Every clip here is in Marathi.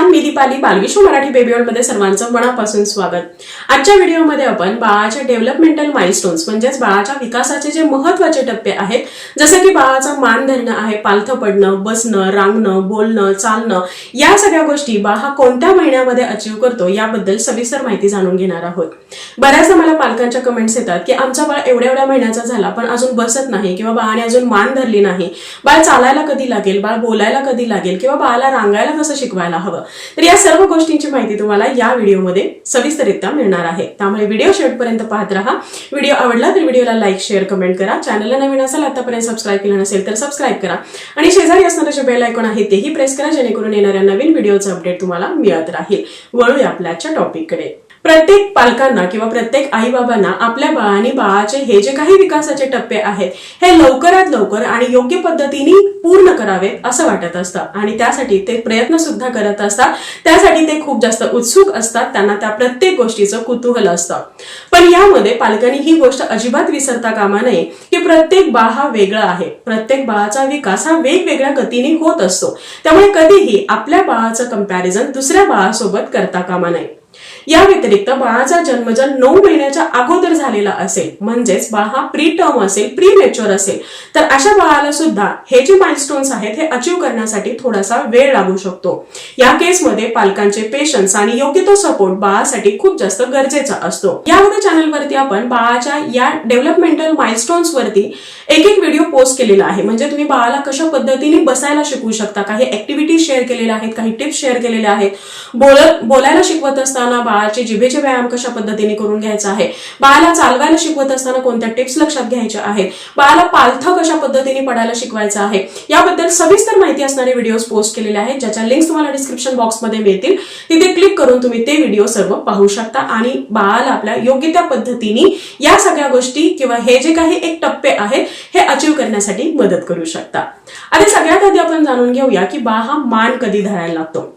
नमस्कार मी दीपाली बालविश्व मराठी बेबी मध्ये सर्वांचं मनापासून स्वागत. आजच्या व्हिडिओमध्ये आपण बाळाच्या डेव्हलपमेंटल माइलस्टोन्स म्हणजेच बाळाच्या विकासाचे जे महत्त्वाचे टप्पे आहेत जसं की बाळाचं मान धरणं आहे पालथं पडणं बसणं रांगणं बोलणं चालणं या सगळ्या गोष्टी बाळ हा कोणत्या महिन्यामध्ये अचीव करतो याबद्दल सविस्तर माहिती जाणून घेणार आहोत. बऱ्याचदा मला पालकांच्या कमेंट्स येतात की आमचा बाळ एवढ्या एवढ्या महिन्याचा झाला पण अजून बसत नाही किंवा बाळाने अजून मान धरली नाही. बाळ चालायला कधी लागेल? बाळ बोलायला कधी लागेल? किंवा बाळाला रांगायला कसं शिकवायला हवं? तर या सर्व गोष्टींची माहिती तुम्हाला या व्हिडिओमध्ये सविस्तरित्या मिळणार आहे. त्यामुळे व्हिडिओ शेवटपर्यंत पाहत राहा. व्हिडिओ आवडला तर व्हिडिओला लाईक शेअर कमेंट करा. चॅनलला नवीन असेल आतापर्यंत सबस्क्राईब केलं नसेल तर सबस्क्राईब करा. आणि शेजारी असणारं जे बेल आयकॉन आहे तेही प्रेस करा जेणेकरून येणाऱ्या नवीन व्हिडिओचं अपडेट तुम्हाला मिळत राहील. वळूया आपल्याच्या टॉपिककडे प्रत्येक पालकांना किंवा प्रत्येक आई बाबांना आपल्या बाळाने बाळाचे हे जे काही विकासाचे टप्पे आहेत हे लवकरात लवकर आणि योग्य पद्धतीने पूर्ण करावे असं वाटत असतं. आणि त्यासाठी ते प्रयत्न सुद्धा करत असतात. त्यासाठी ते खूप जास्त उत्सुक असतात. त्यांना त्या प्रत्येक गोष्टीचं कुतूहल असतं. पण यामध्ये पालकांनी ही गोष्ट अजिबात विसरता कामा नये की प्रत्येक बाळ हा वेगळा आहे. प्रत्येक बाळाचा विकास हा वेगवेगळ्या गतीने होत असतो. त्यामुळे कधीही आपल्या बाळाचं कंपॅरिझन दुसऱ्या बाळासोबत करता कामा नये. या व्यतिरिक्त बाळाचा जन्म जर नऊ महिन्याच्या अगोदर झालेला असेल म्हणजेच बाळ हा प्री टर्म असेल प्री मेच्युअर असेल तर अशा बाळाला सुद्धा हे जे माइलस्टोन्स आहेत हे अचीव करण्यासाठी थोडासा वेळ लागू शकतो. या केसमध्ये पालकांचे पेशन्स आणि योग्य तो सपोर्ट बाळासाठी खूप जास्त गरजेचा असतो. यामध्ये चॅनलवरती आपण बाळाच्या या डेव्हलपमेंटल माइलस्टोन्स वरती एक एक व्हिडिओ पोस्ट केलेला आहे. म्हणजे तुम्ही बाळाला कशा पद्धतीने बसायला शिकवू शकता? काही ऍक्टिव्हिटी शेअर केलेल्या आहेत काही टिप्स शेअर केलेल्या आहेत. बोलत बोलायला शिकवत असताना बाळाचे जिभेचे व्यायाम कशा पद्धतीने करून घ्यायचा आहे? बाळाला चालवायला शिकवत असताना कोणत्या टिप्स लक्षात घ्यायच्या आहेत? बाळाला पालथ कशा पद्धतीने पडायला शिकवायचं आहे? याबद्दल सविस्तर माहिती असणारे व्हिडिओज पोस्ट केलेले आहेत ज्याच्या लिंक्स तुम्हाला डिस्क्रिप्शन बॉक्समध्ये मिळतील. तिथे क्लिक करून तुम्ही ते व्हिडिओ सर्व पाहू शकता आणि बाळाला आपल्या योग्य त्या पद्धतीने या सगळ्या गोष्टी किंवा हे जे काही एक टप्पे आहेत हे अचीव करण्यासाठी मदत करू शकता. आता सगळ्यात आधी आपण जाणून घेऊया की बाळ हा मान कधी धरायला लागतो.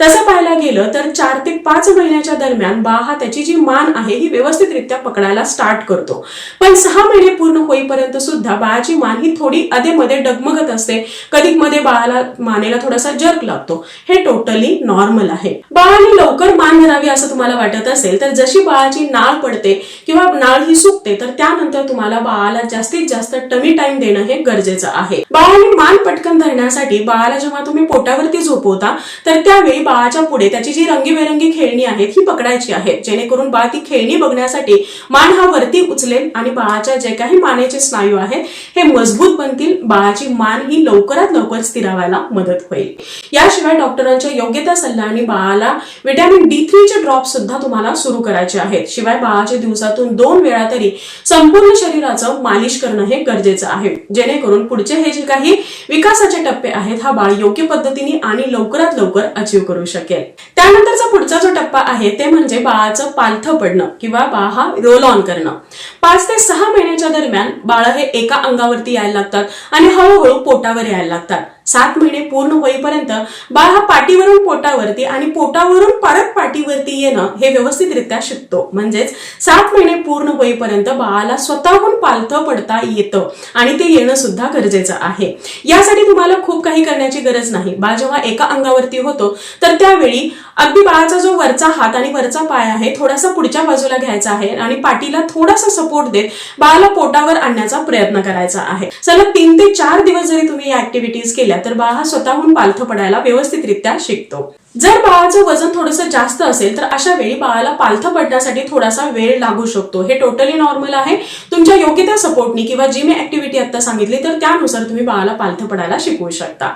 तसं पाहायला गेलं तर चार ते पाच महिन्याच्या दरम्यान बाळ हा त्याची जी मान आहे ही व्यवस्थितरित्या पकडायला स्टार्ट करतो. पण सहा महिने पूर्ण होईपर्यंत सुद्धा बाळाची मान ही थोडी अधेमध्ये डगमगत असते. कधी मध्ये बाळाला मानेला थोडासा जर्क लागतो. हे टोटली नॉर्मल आहे. बाळाने लवकर मान धरावी असं तुम्हाला वाटत असेल तर जशी बाळाची नाळ पडते किंवा नाळ ही सुकते तर त्यानंतर तुम्हाला बाळाला जास्तीत जास्त टमी टाइम देणं हे गरजेचं आहे. बाळाने मान पटकन धरण्यासाठी बाळाला जेव्हा तुम्ही पोटावरती झोपवता तर त्यावेळी बाळाच्या पुढे त्याची जी रंगीबेरंगी खेळणी आहेत ही पकडायची आहेत जेणेकरून बाळ ती खेळणी बघण्यासाठी मान हा वरती उचलेल आणि बाळाच्या जे काही मानेचे स्नायू आहेत हे मजबूत बनतील. बाळाची मान ही लवकरात लवकर स्थिरावायला मदत होईल. याशिवाय डॉक्टरांच्या योग्यता सल्ल्याने बाळाला व्हिटॅमिन डी थ्रीचे ड्रॉप सुद्धा तुम्हाला सुरू करायचे आहेत. शिवाय बाळाच्या दिवसातून दोन वेळा तरी संपूर्ण शरीराचं मालिश करणं हे गरजेचं आहे. जेणेकरून पुढचे हे जे काही विकासाचे टप्पे आहेत. हा बाळ योग्य पद्धतीने आणि लवकरात लवकर अचीव करू शकेल. त्यानंतरचा पुढचा जो टप्पा आहे ते म्हणजे बाळाचं पालथं पडणं किंवा बाळ हा रोल ऑन करणं. पाच ते सहा महिन्याच्या दरम्यान बाळ हे एका अंगावरती यायला लागतात आणि हळूहळू पोटावर यायला लागतात. सात महिने पूर्ण होईपर्यंत बाळ हा पाठीवरून पोटावरती आणि पोटावरून परत पाठीवरती येणं हे व्यवस्थितरित्या शिकतो. म्हणजेच सात महिने पूर्ण होईपर्यंत बाळाला स्वतःहून पालथं पडता येतं आणि ते येणं सुद्धा गरजेचं आहे. यासाठी तुम्हाला खूप काही करण्याची गरज नाही. बाळ जेव्हा एका अंगावरती होतो तर त्यावेळी अगदी बाळाचा जो वरचा हात आणि वरचा पाय आहे थोडासा पुढच्या बाजूला घ्यायचा आहे आणि पाठीला थोडासा सपोर्ट देत बाळाला पोटावर आणण्याचा प्रयत्न करायचा आहे. सलग तीन ते चार दिवस जरी तुम्ही या ऍक्टिव्हिटीज केल्या तर बाळ हा स्वतःहून पालथं पडायला व्यवस्थितरित्या शिकतो. जर बाळाचं वजन थोडंसं जास्त असेल तर अशा वेळी बाळाला पालथं पडण्यासाठी थोडासा वेळ लागू शकतो. हे टोटली नॉर्मल आहे. तुमच्या योग्य त्या सपोर्टनी किंवा जी मी ऍक्टिव्हिटी आता सांगितली तर त्यानुसार तुम्ही बाळाला पालथं पडायला शिकवू शकता.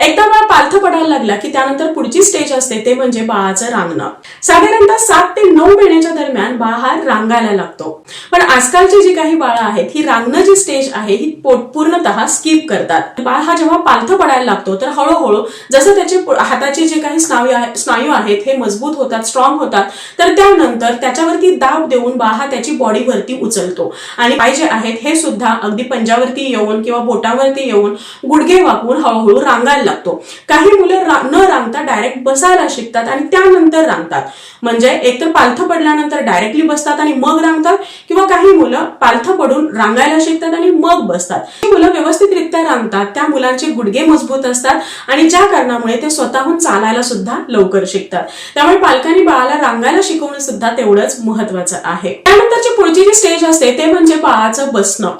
एकदा बाळ पालथं पडायला लागला की त्यानंतर पुढची स्टेज असते ते म्हणजे बाळाचं रांगणं. साधारणतः सात ते नऊ महिन्याच्या दरम्यान बाळ हा रांगायला लागतो. पण आजकालची जी काही बाळं आहेत ही रांगणं जी स्टेज आहे ही पूर्णतः स्किप करतात. बाळ हा जेव्हा पालथं पडायला लागतो तर हळूहळू जसं त्याचे हाताचे जे काही स्नायू स्नायू आहेत हे मजबूत होतात स्ट्रॉंग होतात. तर त्यानंतर त्याच्यावरती दाब देऊन बाळ हा त्याची बॉडीवरती उचलतो. आणि पाय जे आहेत हे सुद्धा अगदी पंजावरती येऊन किंवा बोटावरती येऊन गुडघे वापरून हळूहळू रांगायला लागतो. काही मुलं रा- न रांगता डायरेक्ट बसायला शिकतात आणि त्यानंतर रांगतात. म्हणजे एकतर पालथं पडल्यानंतर डायरेक्टली बसतात आणि मग रांगतात किंवा काही मुलं पालथं पडून रांगायला शिकतात आणि मग बसतात. ही मुलं व्यवस्थितरित्या रांगतात त्या मुलांचे गुडघे मजबूत असतात आणि ज्या कारणामुळे ते स्वतःहून चालायला सुद्धा लवकर शिकतात. त्यामुळे पालकांनी बाळाला रांगायला शिकवणं सुद्धा तेवढंच महत्वाचं आहे. त्यानंतरची पुढची जी स्टेज असते ते म्हणजे बाळाचं बसणं.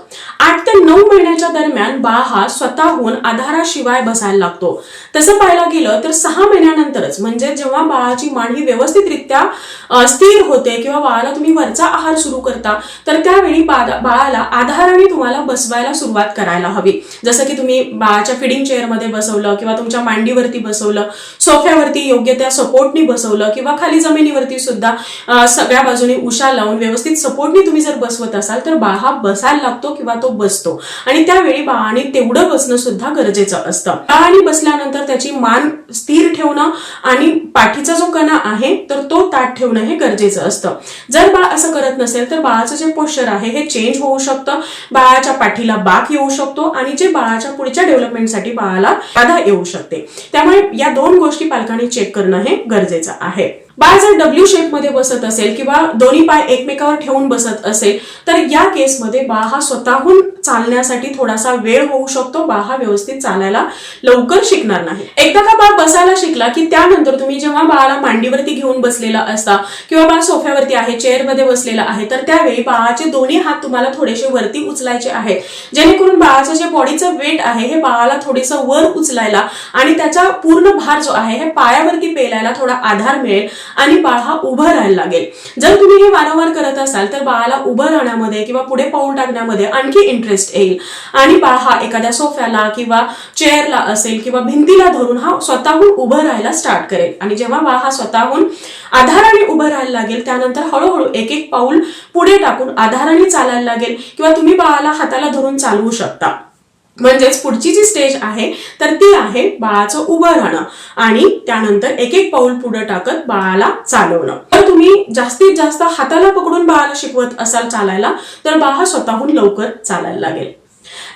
आठ ते नऊ महिन्याच्या दरम्यान बाळ हा स्वतःहून आधाराशिवाय बसायला लागतो. तसं पाहायला गेलं तर सहा महिन्यानंतरच म्हणजे जेव्हा बाळाची मान ही व्यवस्थितरित्या स्थिर होते किंवा बाळाला तुम्ही वरचा आहार सुरू करता तर त्यावेळी बाळाला आधाराने तुम्हाला बसवायला सुरुवात करायला हवी. जसं की तुम्ही बाळाच्या फिडिंग चेअरमध्ये बसवलं किंवा तुमच्या मांडीवरती बसवलं सोफ्यावर सोफ्यावरती योग्य त्या सपोर्टनी बसवलं किंवा खाली जमिनीवरती सुद्धा सगळ्या बाजूने उशा लावून व्यवस्थित सपोर्टनी तुम्ही जर बसवत असाल तर बाळ हा बसायला लागतो किंवा तो बसतो. आणि त्यावेळी बाळाने तेवढं बसणं सुद्धा गरजेचं असतं. बाळाने बसल्यानंतर त्याची मान स्थिर ठेवणं आणि पाठीचा जो कणा आहे तर तो ताट ठेवणं हे गरजेचं असतं. जर बाळ असं करत नसेल तर बाळाचं जे पोश्चर आहे हे चेंज होऊ शकतं. बाळाच्या पाठीला बाक येऊ शकतो आणि जे बाळाच्या पुढच्या डेव्हलपमेंटसाठी बाळाला बाधा येऊ शकते. त्यामुळे या दोन गोष्टी पालकांनी चेक करणं हे गरजेचं आहे. बाळ जर डब्ल्यू शेपमध्ये बसत असेल किंवा दोन्ही पाय एकमेकावर ठेवून बसत असेल तर या केसमध्ये बाळ हा स्वतःहून चालण्यासाठी थोडासा वेळ होऊ शकतो बाळ हा व्यवस्थित चालायला लवकर शिकणार नाही. एकदा का बाळ बसायला शिकला की त्यानंतर तुम्ही जेव्हा बाळाला मांडीवरती घेऊन बसलेला असता किंवा बाळ सोफ्यावरती आहे चेअरमध्ये बसलेला आहे तर त्यावेळी बाळाचे दोन्ही हात तुम्हाला थोडेसे वरती उचलायचे आहेत. जेणेकरून बाळाचं जे बॉडीचं वेट आहे हे बाळाला थोडेसं वर उचलायला आणि त्याचा पूर्ण भार जो आहे हे पायावरती पेलायला थोडा आधार मिळेल आणि बाळ हा उभं राहायला लागेल. जर तुम्ही हे वारंवार करत असाल तर बाळाला उभं राहण्यामध्ये किंवा पुढे पाऊल टाकण्यामध्ये आणखी इंटरेस्ट येईल. आणि बाळ हा एखाद्या सोफ्याला किंवा चेअरला असेल किंवा भिंतीला धरून हा स्वतःहून उभं राहायला स्टार्ट करेल. आणि जेव्हा बाळ हा स्वतःहून आधाराने उभं राहायला लागेल त्यानंतर हळूहळू एक एक पाऊल पुढे टाकून आधाराने चालायला लागेल किंवा तुम्ही बाळाला हाताला धरून चालवू शकता. म्हणजेच पुढची जी स्टेज आहे तर ती आहे बाळाचं उभं राहणं आणि त्यानंतर एक एक पाऊल पुढे टाकत बाळाला चालवणं. तर तुम्ही जास्तीत जास्त हाताला पकडून बाळाला शिकवत असाल चालायला तर बाळ स्वतःहून लवकर चालायला लागेल.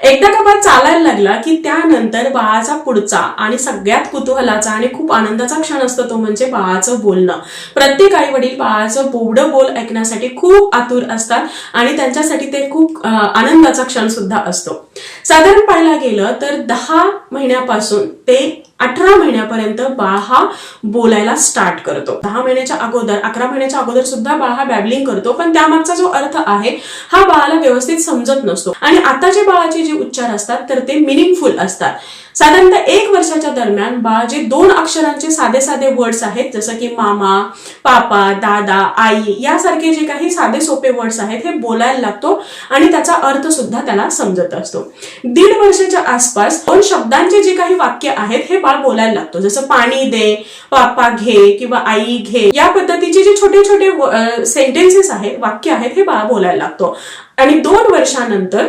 एकदा का बाळ चालायला लागला की त्यानंतर बाळाचा पुढचा आणि सगळ्यात कुतूहलाचा आणि खूप आनंदाचा क्षण असतो तो म्हणजे बाळाचं बोलणं. प्रत्येक आई वडील बाळाचं बोबडं बोल ऐकण्यासाठी खूप आतुर असतात आणि त्यांच्यासाठी ते खूप आनंदाचा क्षण सुद्धा असतो. साधारण पाहायला गेलं तर दहा महिन्यापासून ते अठरा महिन्यापर्यंत बाळ हा बोलायला स्टार्ट करतो. दहा महिन्याच्या अगोदर अकरा महिन्याच्या अगोदर सुद्धा बाळ हा बॅबलिंग करतो पण त्यामागचा जो अर्थ आहे हा बाळाला व्यवस्थित समजत नसतो. आणि आताच्या बाळाचे जे उच्चार असतात तर ते मिनिंगफुल असतात. साधारणतः एक वर्षाच्या दरम्यान बाळ जे दोन अक्षरांचे साधे साधे वर्ड्स आहेत जसं की मामा पापा दादा आई यासारखे जे काही साधे सोपे वर्ड्स आहेत हे बोलायला लागतो आणि त्याचा अर्थ सुद्धा त्याला समजत असतो. दीड वर्षाच्या आसपास दोन शब्दांचे जे काही वाक्य आहेत हे बाळ बोलायला लागतो. जसं पाणी दे पापा घे किंवा आई घे या पद्धतीचे जे छोटे छोटे सेंटेन्सेस आहेत वाक्य आहेत हे बाळ बोलायला लागतो. आणि दोन वर्षानंतर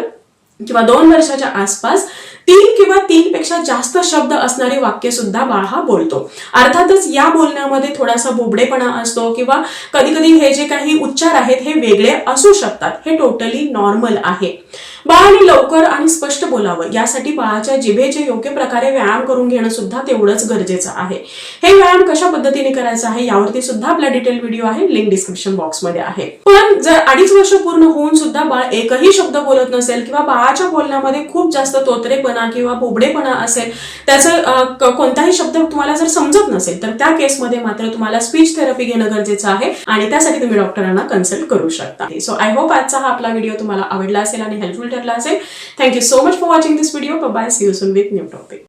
किंवा दोन वर्षाच्या आसपास तीन किंवा तीन पेक्षा जास्त शब्द असणारे वाक्य सुद्धा बाळ हा बोलतो. अर्थातच या बोलण्यामध्ये थोडासा बोबडेपणा असतो किंवा कधी कधी हे जे काही उच्चार आहेत हे वेगळे असू शकतात. हे टोटली नॉर्मल आहे. बाळाने लवकर आणि स्पष्ट बोलावं. यासाठी बाळाच्या जिभेचे योग्य प्रकारे व्यायाम करून घेणं सुद्धा तेवढंच गरजेचं आहे. हे व्यायाम कशा पद्धतीने करायचं आहे यावरती सुद्धा आपला डिटेल व्हिडिओ आहे. लिंक डिस्क्रिप्शन बॉक्समध्ये आहे. पण जर अडीच वर्ष पूर्ण होऊन सुद्धा बाळ एकही शब्द बोलत नसेल किंवा बाळाच्या बोलण्यामध्ये खूप जास्त तोतरेपणा किंवा बोबडेपणा असेल त्याचं कोणताही शब्द तुम्हाला जर समजत नसेल तर त्या केसमध्ये मात्र तुम्हाला स्पीच थेरपी घेणं गरजेचं आहे आणि त्यासाठी तुम्ही डॉक्टरांना कन्सल्ट करू शकता. सो आय होप आजचा हा आपला व्हिडिओ तुम्हाला आवडला असेल आणि helpful At Thank you so much for watching this video. Bye-bye. See you soon with new topic.